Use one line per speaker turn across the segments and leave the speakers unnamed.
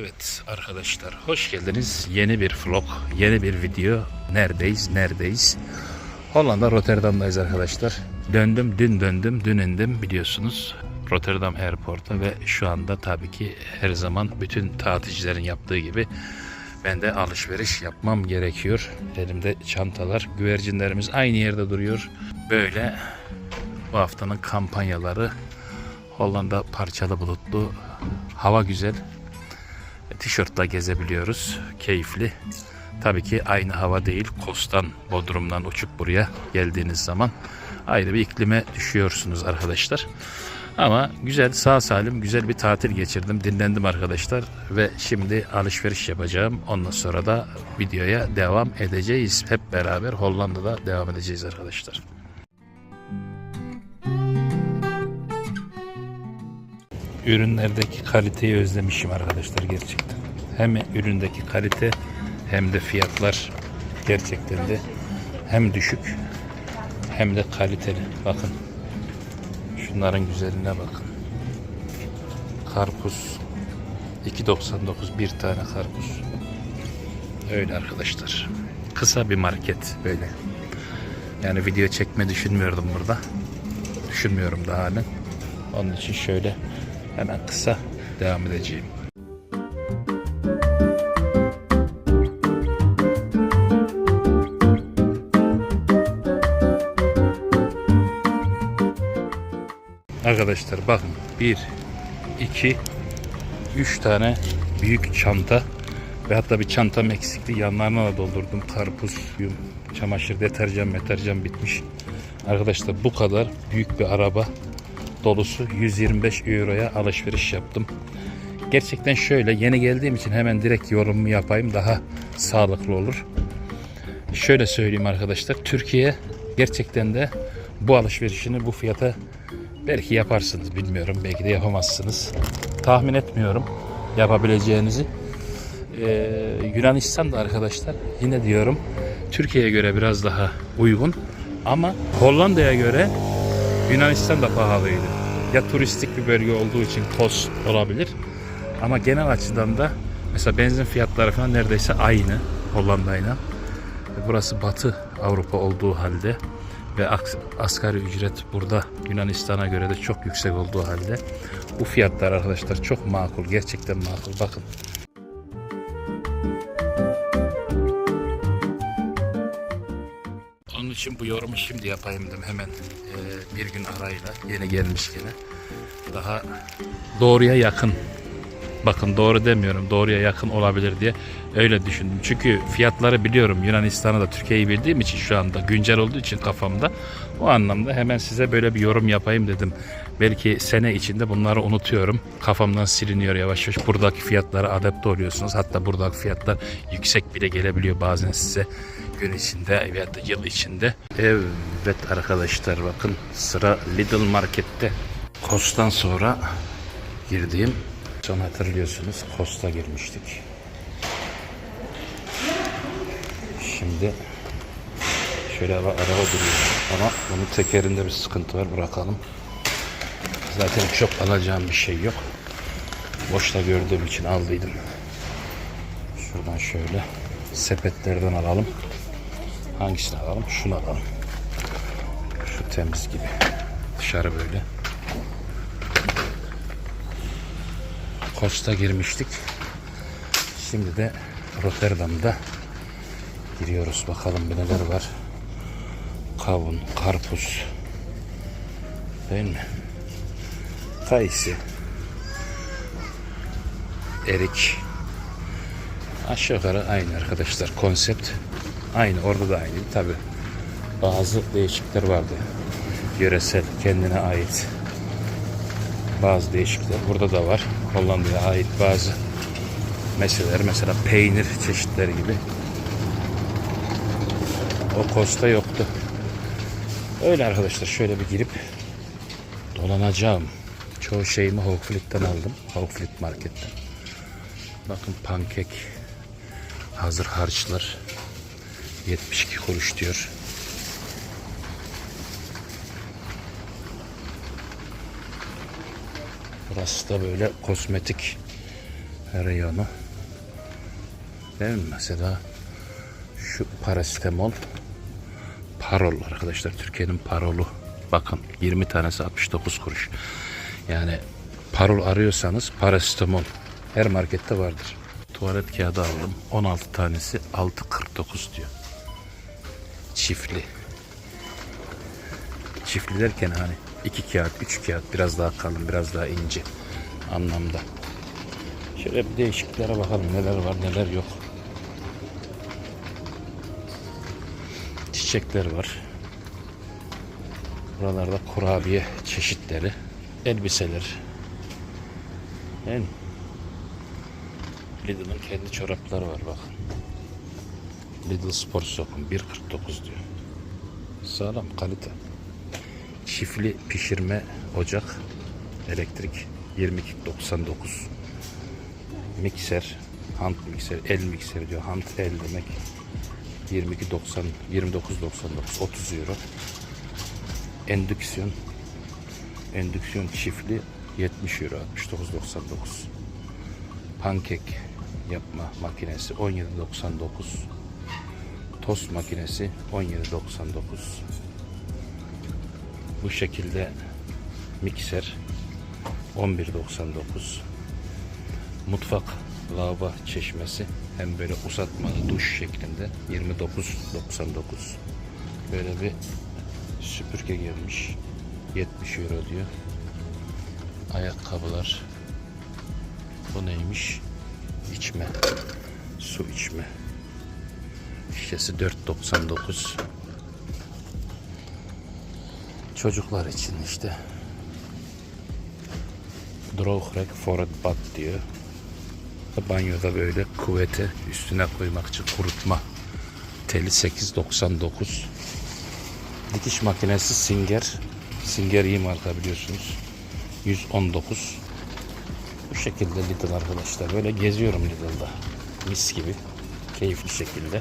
Evet arkadaşlar hoş geldiniz. Yeni bir vlog, yeni bir video. Neredeyiz, neredeyiz? Hollanda Rotterdam'dayız arkadaşlar. Döndüm, dün döndüm, dün indim biliyorsunuz. Rotterdam Airport'a ve şu anda tabii ki her zaman bütün tatilcilerin yaptığı gibi ben de alışveriş yapmam gerekiyor. Elimde çantalar, güvercinlerimiz aynı yerde duruyor. Böyle bu haftanın kampanyaları Hollanda parçalı bulutlu, hava güzel, tişörtle gezebiliyoruz. Keyifli. Tabii ki aynı hava değil. Kostan, Bodrum'dan uçup buraya geldiğiniz zaman ayrı bir iklime düşüyorsunuz arkadaşlar. Ama güzel, sağ salim güzel bir tatil geçirdim. Dinlendim arkadaşlar ve şimdi alışveriş yapacağım. Ondan sonra da videoya devam edeceğiz. Hep beraber Hollanda'da devam edeceğiz arkadaşlar. Ürünlerdeki kaliteyi özlemişim arkadaşlar gerçekten. Hem üründeki kalite hem de fiyatlar gerçekten de hem düşük hem de kaliteli. Bakın şunların güzelliğine bakın. Karpuz 2.99 bir tane karpuz. Öyle arkadaşlar. Kısa bir market böyle. Yani video çekme düşünmüyordum burada. Düşünmüyorum daha halen. Onun için şöyle hemen kısa devam edeceğim. Arkadaşlar bakın 1 2 3 tane büyük çanta ve hatta bir çantam eksikti yanlarına da doldurdum karpuz, yum, çamaşır, deterjan, meterjan bitmiş. Arkadaşlar bu kadar büyük bir araba dolusu 125 euroya alışveriş yaptım. Gerçekten şöyle yeni geldiğim için hemen direkt yorumumu yapayım daha sağlıklı olur. Şöyle söyleyeyim arkadaşlar Türkiye gerçekten de bu alışverişini bu fiyata belki yaparsınız bilmiyorum belki de yapamazsınız. Tahmin etmiyorum yapabileceğinizi. Ee, Yunanistan da arkadaşlar yine diyorum Türkiye'ye göre biraz daha uygun ama Hollanda'ya göre Yunanistan da pahalıydı. Ya turistik bir bölge olduğu için Kos olabilir. Ama genel açıdan da mesela benzin fiyatları falan neredeyse aynı Hollanda'yla. Burası Batı Avrupa olduğu halde ve asgari ücret burada Yunanistan'a göre de çok yüksek olduğu halde bu fiyatlar arkadaşlar çok makul. Gerçekten makul. Bakın yorumu şimdi yapayım dedim hemen e, bir gün arayla yeni gelmiş gene. Daha doğruya yakın. Bakın doğru demiyorum doğruya yakın olabilir diye öyle düşündüm. Çünkü fiyatları biliyorum Yunanistan'ı da Türkiye'yi bildiğim için şu anda güncel olduğu için kafamda. O anlamda hemen size böyle bir yorum yapayım dedim. Belki sene içinde bunları unutuyorum. Kafamdan siliniyor yavaş yavaş. Buradaki fiyatlara adapte oluyorsunuz. Hatta buradaki fiyatlar yüksek bile gelebiliyor bazen size gün içinde veya da yıl içinde. Evet arkadaşlar bakın sıra Lidl Market'te. Kos'tan sonra girdiğim son hatırlıyorsunuz Kos'ta girmiştik. Şimdi şöyle araba, duruyor ama bunun tekerinde bir sıkıntı var bırakalım. Zaten çok alacağım bir şey yok. Boşta gördüğüm için aldıydım. Şuradan şöyle sepetlerden alalım. Hangisini alalım? Şunu alalım. Şu temiz gibi. Dışarı böyle. Kosta girmiştik. Şimdi de Rotterdam'da giriyoruz. Bakalım bir neler var. Kavun, karpuz. Değil mi? Kayısı. Erik. Aşağı yukarı aynı arkadaşlar konsept. Aynı orada da aynı tabi. Bazı değişiklikler vardı. Yöresel kendine ait. Bazı değişiklikler burada da var. Hollanda'ya ait bazı meseleler mesela peynir çeşitleri gibi. O Kosta yoktu. Öyle arkadaşlar şöyle bir girip dolanacağım. Çoğu şeyimi Hoogvliet'ten aldım. Hoogvliet marketten. Bakın pankek hazır harçlar 72 kuruş diyor. Burası da böyle kosmetik reyonu. Değil mi? Mesela şu parasetamol parol arkadaşlar. Türkiye'nin parolu. Bakın 20 tanesi 69 kuruş. Yani parol arıyorsanız parasetamol her markette vardır. Tuvalet kağıdı aldım. 16 tanesi 6.49 diyor. Çiftli. Çiftli derken hani iki kağıt, üç kağıt biraz daha kalın, biraz daha ince anlamda. Şöyle bir değişiklere bakalım neler var neler yok. Çiçekler var. Buralarda kurabiye çeşitleri, elbiseler. Yani Lidl'ın kendi çorapları var bakın. Lidl Spor Sokun 1.49 diyor. Sağlam kalite. Çiftli pişirme ocak elektrik 22.99 mikser hand mikser el mikser diyor. Hand el demek 22.90 29.99 30 euro. Endüksiyon endüksiyon çiftli 70 euro 69.99 pankek yapma makinesi 17.99 tost makinesi 17.99 bu şekilde mikser 11.99 mutfak lavabo çeşmesi hem böyle uzatmalı duş şeklinde 29.99 böyle bir süpürge gelmiş 70 euro diyor. Ayakkabılar bu neymiş? İçme su içme şişesi 4.99 çocuklar için işte. Drawcrack Forward Bat diyor. Banyoda böyle kuvvete üstüne koymak için kurutma. Teli 8.99 dikiş makinesi Singer. Singer iyi marka biliyorsunuz. 119 bu şekilde Lidl arkadaşlar. Böyle geziyorum Lidl'da. Mis gibi. Keyifli şekilde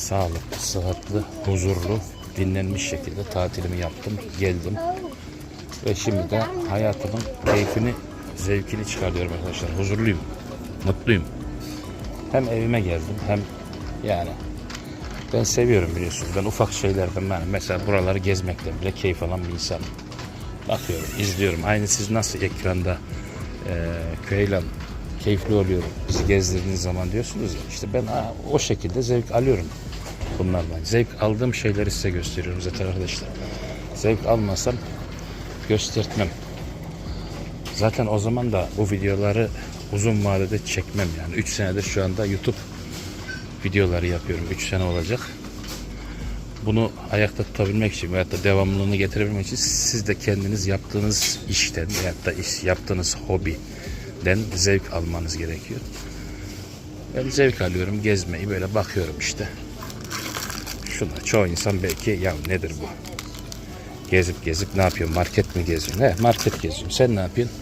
sağlıklı, sıhhatli, huzurlu dinlenmiş şekilde tatilimi yaptım geldim ve şimdi de hayatımın keyfini, zevkini çıkarıyorum arkadaşlar. Huzurluyum, mutluyum. Hem evime geldim hem yani ben seviyorum biliyorsunuz. Ben ufak şeylerden ben mesela buraları gezmekten bile keyif alan bir insanım. Bakıyorum, izliyorum. Aynı siz nasıl ekranda e, Köylan keyifli oluyorum. Bizi gezdirdiğiniz zaman diyorsunuz ya. işte ben o şekilde zevk alıyorum bunlardan. Zevk aldığım şeyleri size gösteriyorum zaten arkadaşlar. Zevk almasam göstertmem. Zaten o zaman da bu videoları uzun vadede çekmem yani. 3 senedir şu anda YouTube videoları yapıyorum. 3 sene olacak. Bunu ayakta tutabilmek için veyahut da devamlılığını getirebilmek için siz de kendiniz yaptığınız işten veyahut da iş, yaptığınız hobiden zevk almanız gerekiyor. Ben zevk alıyorum gezmeyi böyle bakıyorum işte. Şuna çoğu insan belki ya nedir bu? Gezip gezip ne yapıyorsun? Market mi geziyorsun? He, market geziyorum. Sen ne yapıyorsun?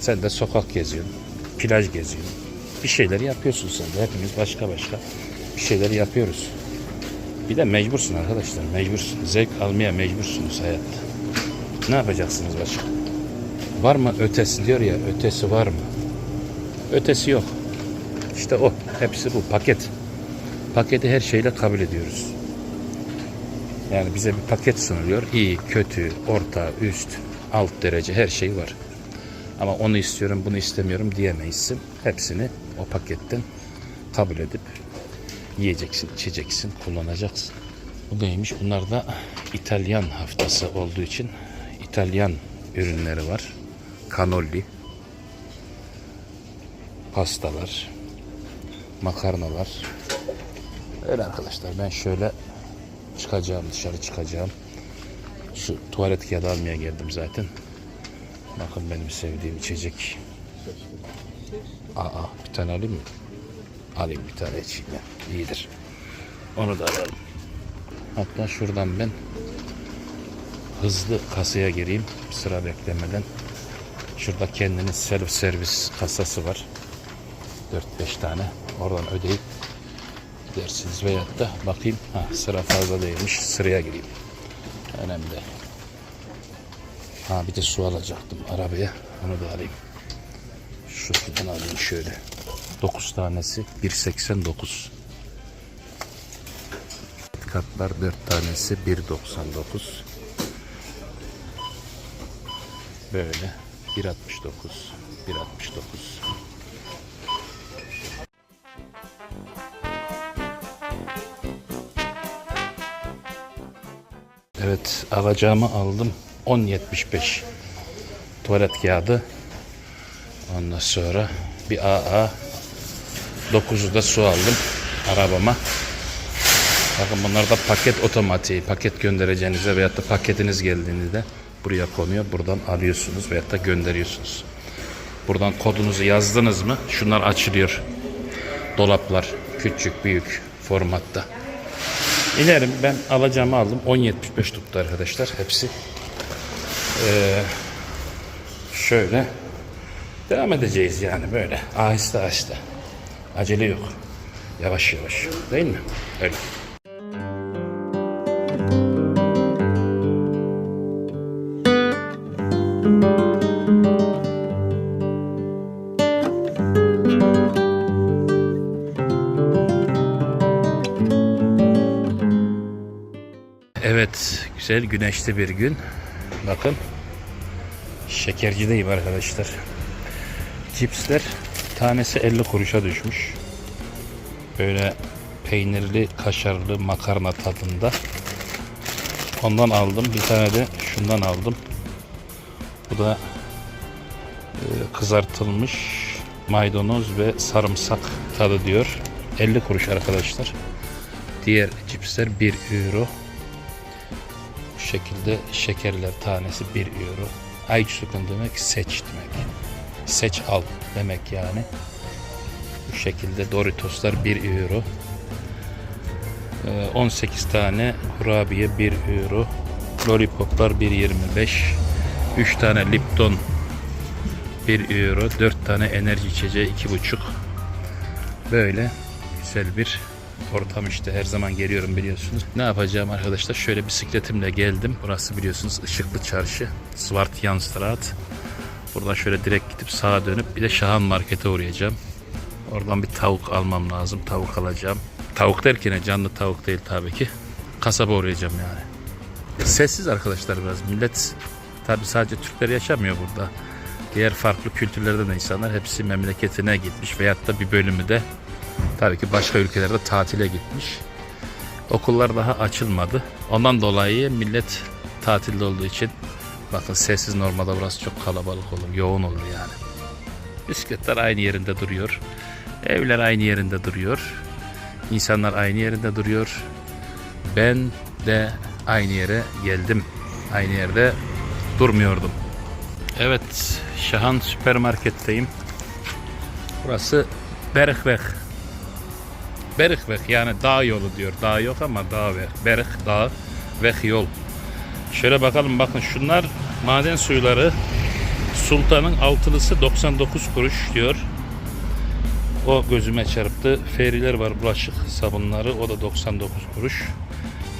Sen de sokak geziyorsun. Plaj geziyorsun. Bir şeyler yapıyorsun sen de. Hepimiz başka başka bir şeyler yapıyoruz. Bir de mecbursun arkadaşlar. Mecbursun. Zevk almaya mecbursunuz hayatta. Ne yapacaksınız başka? Var mı ötesi diyor ya. Ötesi var mı? Ötesi yok. İşte o. Hepsi bu. Paket. Paketi her şeyle kabul ediyoruz. Yani bize bir paket sunuluyor. İyi, kötü, orta, üst, alt derece her şey var. Ama onu istiyorum, bunu istemiyorum diyemeyizsin. Hepsini o paketten kabul edip yiyeceksin, içeceksin, kullanacaksın. Bu neymiş? Bunlar da İtalyan haftası olduğu için İtalyan ürünleri var. Cannoli, pastalar, makarnalar. Öyle arkadaşlar ben şöyle çıkacağım dışarı çıkacağım. Şu tuvalet kağıdı almaya geldim zaten. Bakın benim sevdiğim içecek. Aa bir tane alayım mı? Alayım bir tane içeyim ya. İyidir. Onu da alalım. Hatta şuradan ben hızlı kasaya gireyim sıra beklemeden. Şurada kendinin self servis kasası var. 4-5 tane. Oradan ödeyip gidersiniz veyahut da bakayım ha, sıra fazla değilmiş sıraya gireyim. Önemli. Ha bir de su alacaktım arabaya. Onu da alayım. şuradan alayım şöyle. 9 tanesi 1.89. Katlar 4 tanesi 1.99. Böyle 1.69. 1.69. Evet alacağımı aldım. 10.75 tuvalet kağıdı. Ondan sonra bir AA 9'u da su aldım arabama. Bakın bunlar da paket otomatiği. Paket göndereceğinizde veyahut da paketiniz geldiğinde buraya konuyor. Buradan alıyorsunuz veyahut da gönderiyorsunuz. Buradan kodunuzu yazdınız mı şunlar açılıyor. Dolaplar küçük büyük formatta. İnerim ben alacağımı aldım. 10.75 tuttu arkadaşlar hepsi. Ee, şöyle devam edeceğiz yani böyle aheste aheste. Acele yok. Yavaş yavaş. Değil mi? Öyle. Evet, güzel güneşli bir gün. Bakın. Şekercideyim arkadaşlar. Cipsler tanesi 50 kuruşa düşmüş. Böyle peynirli, kaşarlı makarna tadında. Ondan aldım. Bir tane de şundan aldım. Bu da e, kızartılmış maydanoz ve sarımsak tadı diyor. 50 kuruş arkadaşlar. Diğer cipsler 1 euro. Şekilde şekerler tanesi 1 euro. Ayçiçeği demek seç demek. Seç al demek yani. Bu şekilde Doritoslar 1 euro. Ee, 18 tane kurabiye 1 euro. Lollipoplar 1.25. 3 tane Lipton 1 euro. 4 tane enerji içeceği 2.5. Böyle güzel bir ortam işte her zaman geliyorum biliyorsunuz. Ne yapacağım arkadaşlar? Şöyle bisikletimle geldim. Burası biliyorsunuz ışıklı çarşı. Svartjanstraat. Buradan şöyle direkt gidip sağa dönüp bir de Şahan Market'e uğrayacağım. Oradan bir tavuk almam lazım. Tavuk alacağım. Tavuk derken canlı tavuk değil tabii ki. Kasaba uğrayacağım yani. Sessiz arkadaşlar biraz. Millet tabii sadece Türkler yaşamıyor burada. Diğer farklı kültürlerden de insanlar hepsi memleketine gitmiş veyahut da bir bölümü de tabii ki başka ülkelerde tatile gitmiş. Okullar daha açılmadı. Ondan dolayı millet tatilde olduğu için bakın sessiz normalde burası çok kalabalık olur, yoğun olur yani. Bisikletler aynı yerinde duruyor. Evler aynı yerinde duruyor. İnsanlar aynı yerinde duruyor. Ben de aynı yere geldim. Aynı yerde durmuyordum. Evet, Şahan süpermarketteyim. Burası Berikvek. Berikvek yani dağ yolu diyor. Dağ yok ama dağ ve Berik dağ ve yol. Şöyle bakalım bakın şunlar maden suyları. Sultan'ın altılısı 99 kuruş diyor. O gözüme çarptı. Feriler var bulaşık sabunları. O da 99 kuruş.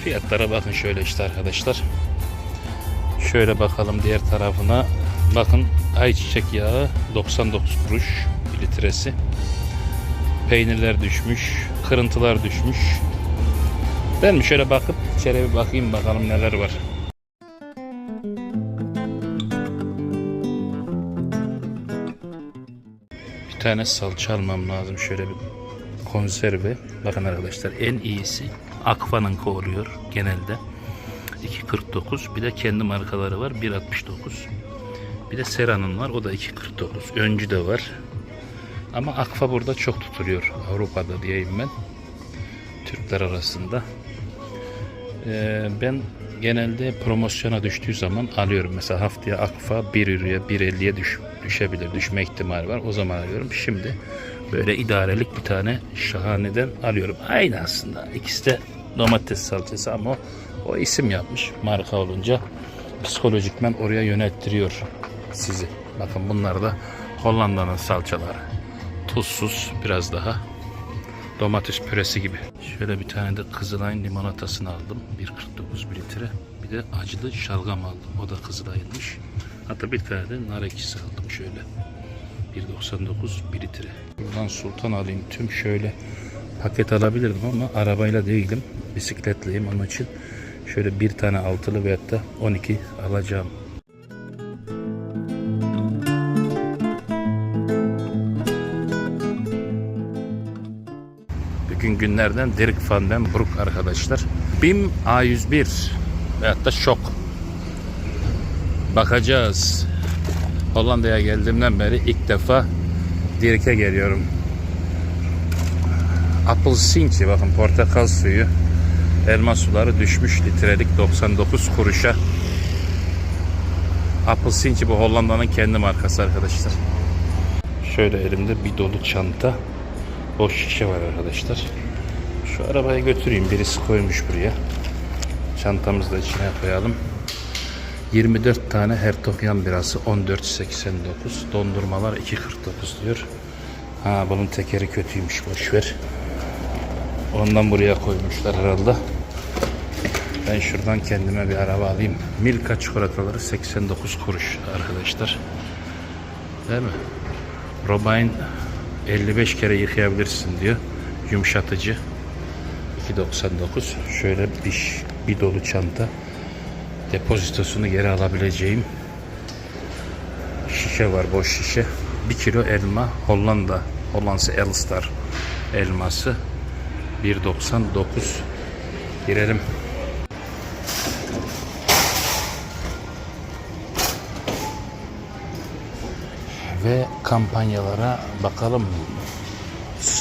Fiyatlara bakın şöyle işte arkadaşlar. Şöyle bakalım diğer tarafına. Bakın ayçiçek yağı 99 kuruş litresi. Peynirler düşmüş. Kırıntılar düşmüş. Ben mi şöyle bakıp içeri bir bakayım bakalım neler var. Bir tane salça almam lazım. Şöyle bir konserve. Bakın arkadaşlar en iyisi Akfa'nın oluyor genelde. 2.49. Bir de kendi markaları var. 1.69. Bir de Sera'nın var. O da 2.49. Öncü de var. Ama Akfa burada çok tutuluyor. Avrupa'da diyeyim ben. Türkler arasında. Ee, ben genelde promosyona düştüğü zaman alıyorum. Mesela haftaya Akfa 1 euroya 1.50'ye düş, düşebilir. Düşme ihtimali var. O zaman alıyorum. Şimdi böyle idarelik bir tane şahaneden alıyorum. Aynı aslında. İkisi de domates salçası ama o, o isim yapmış marka olunca psikolojikmen oraya yönelttiriyor sizi. Bakın bunlar da Hollanda'nın salçaları. Tuzsuz biraz daha domates püresi gibi. Şöyle bir tane de Kızılay'ın limonatasını aldım. 1.49 bir litre. Bir de acılı şalgam aldım. O da Kızılay'ınmış. Hatta bir tane de nar ekşisi aldım şöyle. 1.99 1 litre. Buradan sultan alayım. Tüm şöyle paket alabilirdim ama arabayla değilim. Bisikletliyim onun için. Şöyle bir tane altılı veyahut da 12 alacağım. Günlerden Dirk van den Broek arkadaşlar. BIM A101 veyahut da şok. Bakacağız. Hollanda'ya geldiğimden beri ilk defa Dirk'e geliyorum. Apple Cinc'i bakın portakal suyu. Elma suları düşmüş litrelik 99 kuruşa. Apple Cinc'i bu Hollanda'nın kendi markası arkadaşlar. Şöyle elimde bir dolu çanta. Boş şişe var arkadaşlar. Şu arabaya götüreyim. Birisi koymuş buraya. Çantamızı da içine koyalım. 24 tane Hertogyan birası 14.89 dondurmalar 2.49 diyor. Ha bunun tekeri kötüymüş boş ver. Ondan buraya koymuşlar herhalde. Ben şuradan kendime bir araba alayım. Milka çikolataları 89 kuruş arkadaşlar. Değil mi? Robine 55 kere yıkayabilirsin diyor. Yumuşatıcı 2.99. Şöyle bir, bir dolu çanta depozitosunu geri alabileceğim şişe var boş şişe. 1 kilo elma Hollanda Hollandse Elstar elması. 1.99 girelim. Ve kampanyalara bakalım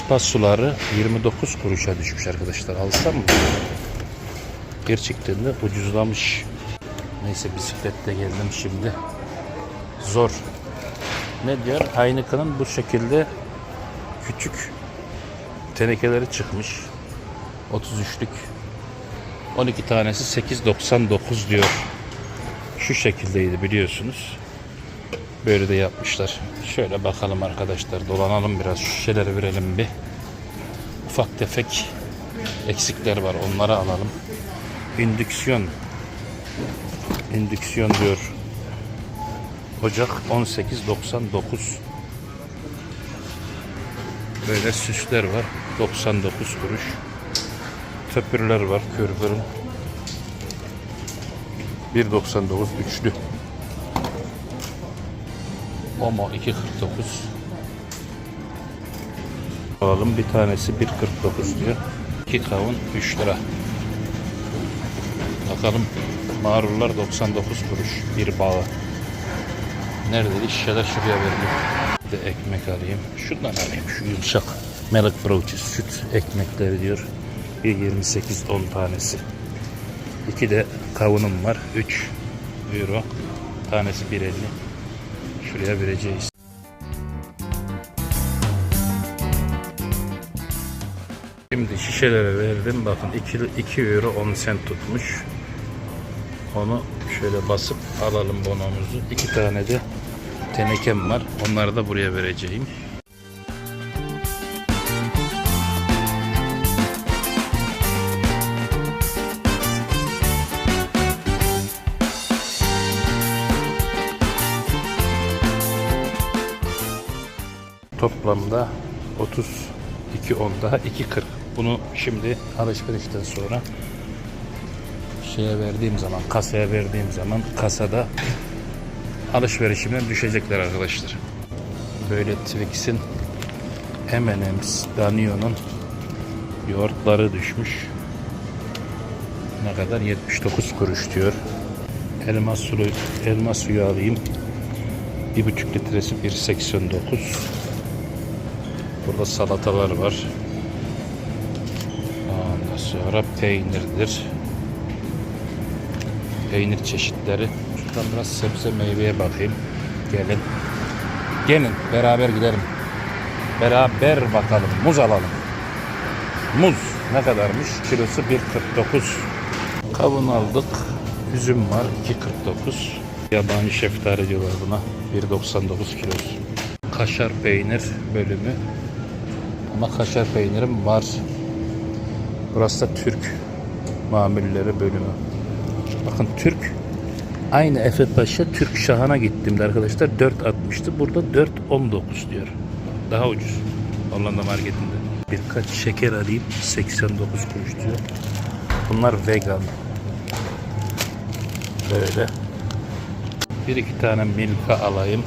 spa suları 29 kuruşa düşmüş arkadaşlar alsam mı? Gerçekten de ucuzlamış. Neyse bisikletle geldim şimdi. Zor. Ne diyor? Heineken'ın bu şekilde küçük tenekeleri çıkmış. 33'lük. 12 tanesi 8.99 diyor. Şu şekildeydi biliyorsunuz. Böyle de yapmışlar. Şöyle bakalım arkadaşlar. Dolanalım biraz. Şu şişeleri verelim bir. Ufak tefek eksikler var. Onları alalım. İndüksiyon. İndüksiyon diyor. Ocak 18.99. Böyle süsler var. 99 kuruş. Töpürler var. Körfürün. 1.99 üçlü. Omo 2.49. Alalım bir tanesi 1.49 diyor. 2 kavun 3 lira. Bakalım marullar 99 kuruş bir bağı. Neredeydi? Şişede şuraya verdim. Bir de ekmek alayım. Şundan alayım şu yumuşak. Melek broçu süt ekmekleri diyor. 1.28 10 tanesi. İki de kavunum var. 3 euro. Tanesi 1.50. Şuraya vereceğiz. Şimdi şişelere verdim. Bakın 2, 2 euro 10 cent tutmuş. Onu şöyle basıp alalım bonomuzu. İki tane de tenekem var. Onları da buraya vereceğim. Toplamda 32 10 daha 2.40. Bunu şimdi alışverişten sonra şeye verdiğim zaman, kasaya verdiğim zaman kasada alışverişimden düşecekler arkadaşlar. Böyle Twix'in M&M's, Danio'nun yoğurtları düşmüş. Ne kadar? 79 kuruş diyor. Elma suyu, elma suyu alayım. 1,5 litresi 1.89. Burada salatalar var. Sonra peynirdir peynir çeşitleri. Şuradan biraz sebze meyveye bakayım. Gelin. Gelin beraber gidelim. Beraber bakalım. Muz alalım. Muz ne kadarmış? Kilosu 1.49. Kavun aldık. Üzüm var 2.49. Yabani şeftali diyorlar buna. 1.99 kilosu. Kaşar peynir bölümü. Ama kaşar peynirim var. Burası da Türk mamulleri bölümü. Bakın Türk Aynı Efe Paşa Türk Şahan'a gittiğimde arkadaşlar 4.60'tı. Burada 4.19 diyor. Daha ucuz. Hollanda marketinde. Birkaç şeker alayım. 89 kuruş diyor. Bunlar vegan. Böyle. Bir iki tane milka alayım.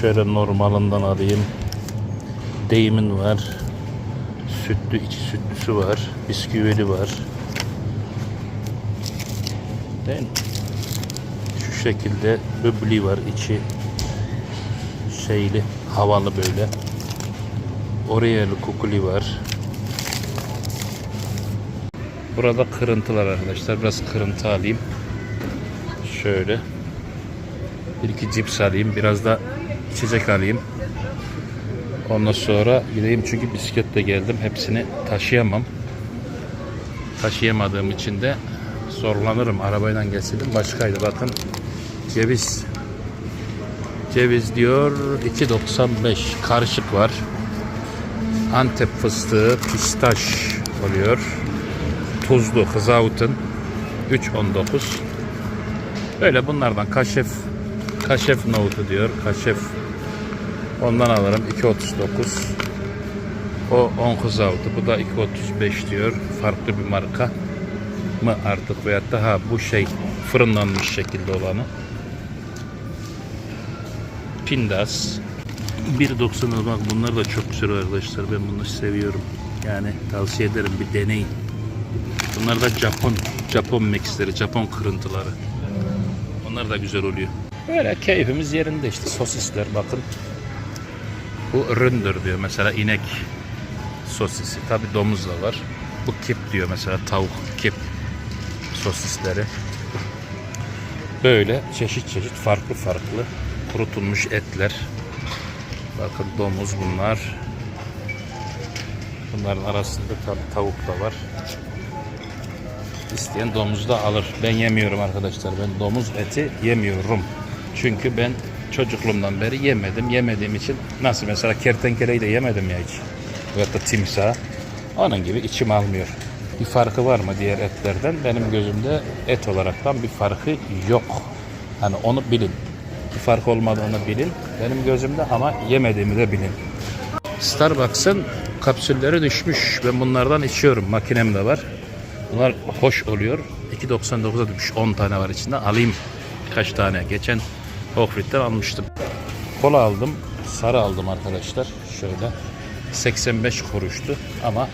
Şöyle normalından alayım. Deyimin var. Sütlü, içi sütlüsü var. Bisküvili var. Değil mi? Şu şekilde böbli var. içi şeyli, havalı böyle. Oreo'lu kukuli var. Burada kırıntılar arkadaşlar. Biraz kırıntı alayım. Şöyle. Bir iki cips alayım. Biraz da içecek alayım. Ondan sonra gideyim çünkü bisikletle geldim. Hepsini taşıyamam. Taşıyamadığım için de zorlanırım. Arabayla gelseydim başkaydı. Bakın ceviz. Ceviz diyor 2.95. Karışık var. Antep fıstığı, pistaş oluyor. Tuzlu, hızavutun 3.19. Böyle bunlardan kaşef kaşef nohutu diyor. Kaşef ondan alırım 2.39. O 10 hızavutı. Bu da 2.35 diyor. Farklı bir marka mı artık veyahut da ha bu şey fırınlanmış şekilde olanı. Pindas 1.90'a bak bunlar da çok güzel arkadaşlar. Ben bunu seviyorum. Yani tavsiye ederim bir deneyin. Bunlar da Japon Japon mixleri, Japon kırıntıları. Onlar da güzel oluyor. Böyle keyfimiz yerinde işte sosisler bakın. Bu ründür diyor mesela inek sosisi. Tabi domuz da var. Bu kip diyor mesela tavuk kip sosisleri. Böyle çeşit çeşit farklı farklı kurutulmuş etler. Bakın domuz bunlar. Bunların arasında tabi tavuk da var. İsteyen domuz da alır. Ben yemiyorum arkadaşlar. Ben domuz eti yemiyorum. Çünkü ben çocukluğumdan beri yemedim. Yemediğim için nasıl mesela kertenkeleyi de yemedim ya hiç. Veyahut da timsah. Onun gibi içim almıyor. Bir farkı var mı diğer etlerden? Benim gözümde et olaraktan bir farkı yok. Hani onu bilin. Bir fark olmadığını bilin. Benim gözümde ama yemediğimi de bilin. Starbucks'ın kapsülleri düşmüş. Ben bunlardan içiyorum. Makinem de var. Bunlar hoş oluyor. 2.99'a düşmüş. 10 tane var içinde. Alayım kaç tane. Geçen Hofrit'ten almıştım. Kola aldım. Sarı aldım arkadaşlar. Şöyle. 85 kuruştu. Ama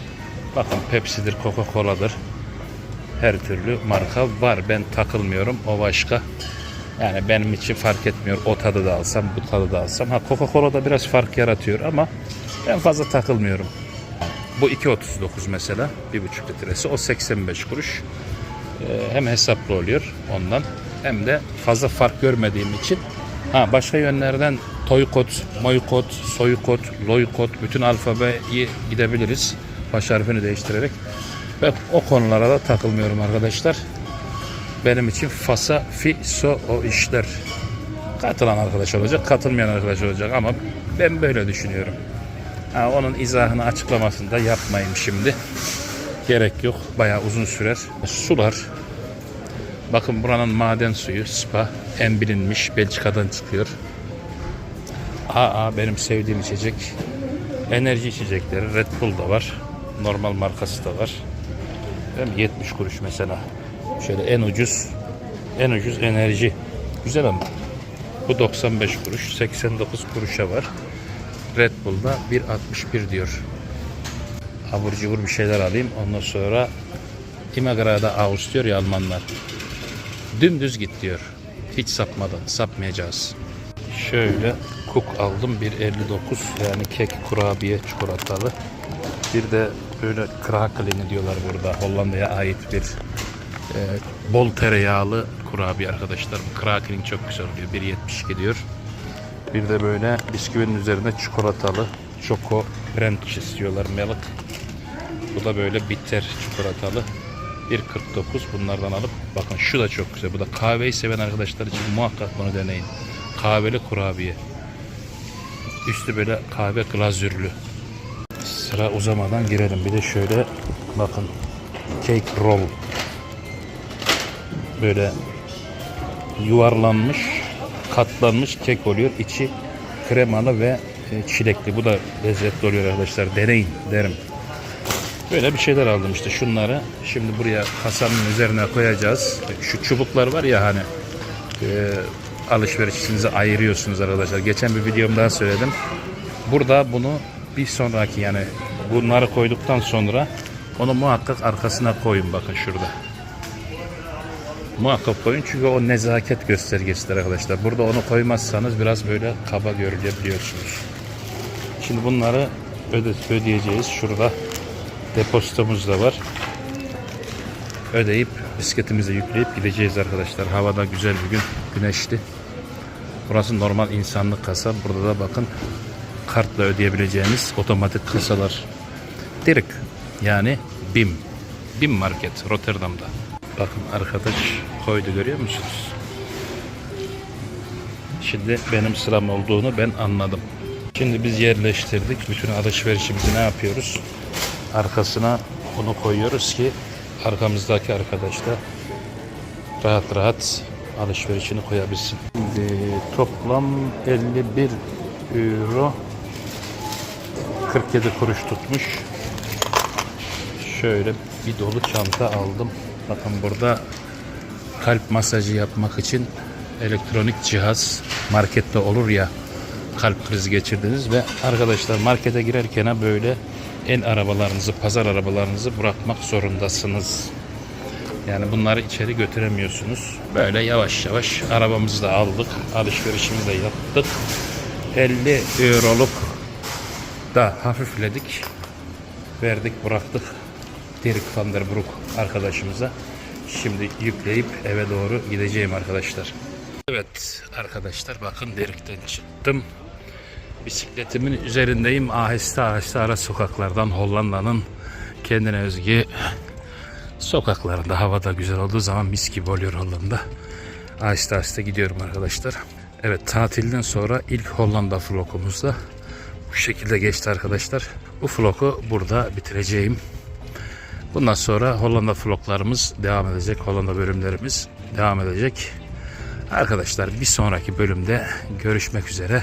bakın Pepsi'dir, Coca-Cola'dır. Her türlü marka var. Ben takılmıyorum. O başka. Yani benim için fark etmiyor. O tadı da alsam, bu tadı da alsam. Ha Coca-Cola'da biraz fark yaratıyor ama ben fazla takılmıyorum. Bu 2.39 mesela. 1.5 litresi. O 85 kuruş. Ee, hem hesaplı oluyor ondan. Hem de fazla fark görmediğim için. Ha başka yönlerden toykot, moykot, soykot, loykot bütün alfabeyi gidebiliriz. Baş harfini değiştirerek. Ben o konulara da takılmıyorum arkadaşlar. Benim için fasa, fi, so o işler. Katılan arkadaş olacak, katılmayan arkadaş olacak ama ben böyle düşünüyorum. Ha, onun izahını açıklamasını da yapmayayım şimdi. Gerek yok. Bayağı uzun sürer. Sular. Bakın buranın maden suyu spa en bilinmiş Belçika'dan çıkıyor. AA benim sevdiğim içecek. Enerji içecekleri Red Bull da var. Normal markası da var. Değil mi? 70 kuruş mesela. Şöyle en ucuz en ucuz enerji. Güzel ama. Bu 95 kuruş. 89 kuruşa var. Red Bull'da 1.61 diyor. Abur cubur bir şeyler alayım. Ondan sonra Imagrada Aus diyor ya Almanlar. Dümdüz git diyor. Hiç sapmadan. Sapmayacağız. Şöyle kuk aldım. 1.59 yani kek kurabiye çikolatalı. Bir de böyle krakelini diyorlar burada. Hollanda'ya ait bir e, bol tereyağlı kurabiye arkadaşlar. Bu krakeling çok güzel oluyor. 1.72 diyor. Bir de böyle bisküvinin üzerinde çikolatalı Choco Brand istiyorlar milk. Bu da böyle bitter çikolatalı. 1.49 bunlardan alıp bakın şu da çok güzel. Bu da kahveyi seven arkadaşlar için muhakkak bunu deneyin. Kahveli kurabiye. Üstü böyle kahve glazürlü. Sıra uzamadan girelim. Bir de şöyle bakın cake roll. Böyle yuvarlanmış, katlanmış kek oluyor. İçi kremalı ve e, çilekli. Bu da lezzetli oluyor arkadaşlar. Deneyin derim. Böyle bir şeyler aldım işte şunları. Şimdi buraya kasanın üzerine koyacağız. Şu çubuklar var ya hani e, alışverişinizi ayırıyorsunuz arkadaşlar. Geçen bir videomda söyledim. Burada bunu bir sonraki yani bunları koyduktan sonra onu muhakkak arkasına koyun bakın şurada. Muhakkak koyun çünkü o nezaket göstergesidir arkadaşlar. Burada onu koymazsanız biraz böyle kaba görülebiliyorsunuz. Şimdi bunları öde, ödeyeceğiz. Şurada depozitomuz da var. Ödeyip bisikletimize yükleyip gideceğiz arkadaşlar. Havada güzel bir gün, güneşli. Burası normal insanlık kasa. Burada da bakın kartla ödeyebileceğiniz otomatik kasalar. Direkt yani BİM. BİM Market Rotterdam'da. Bakın arkadaş koydu görüyor musunuz? Şimdi benim sıram olduğunu ben anladım. Şimdi biz yerleştirdik. Bütün alışverişimizi ne yapıyoruz? Arkasına bunu koyuyoruz ki arkamızdaki arkadaş da rahat rahat alışverişini koyabilsin. Şimdi toplam 51 euro 47 kuruş tutmuş. Şöyle bir dolu çanta aldım. Bakın burada kalp masajı yapmak için elektronik cihaz markette olur ya kalp krizi geçirdiniz ve arkadaşlar markete girerken böyle el arabalarınızı, pazar arabalarınızı bırakmak zorundasınız. Yani bunları içeri götüremiyorsunuz. Böyle yavaş yavaş arabamızı da aldık. Alışverişimizi de yaptık. 50 euroluk da hafifledik. Verdik bıraktık. Dirk van der Broek arkadaşımıza. Şimdi yükleyip eve doğru gideceğim arkadaşlar. Evet arkadaşlar bakın Dirk'ten çıktım. Bisikletimin üzerindeyim. Aheste aheste ara sokaklardan Hollanda'nın kendine özgü sokaklarında havada güzel olduğu zaman mis gibi oluyor Hollanda. Aheste aheste gidiyorum arkadaşlar. Evet tatilden sonra ilk Hollanda vlogumuzda bu şekilde geçti arkadaşlar. Bu vlogu burada bitireceğim. Bundan sonra Hollanda vloglarımız devam edecek. Hollanda bölümlerimiz devam edecek. Arkadaşlar bir sonraki bölümde görüşmek üzere.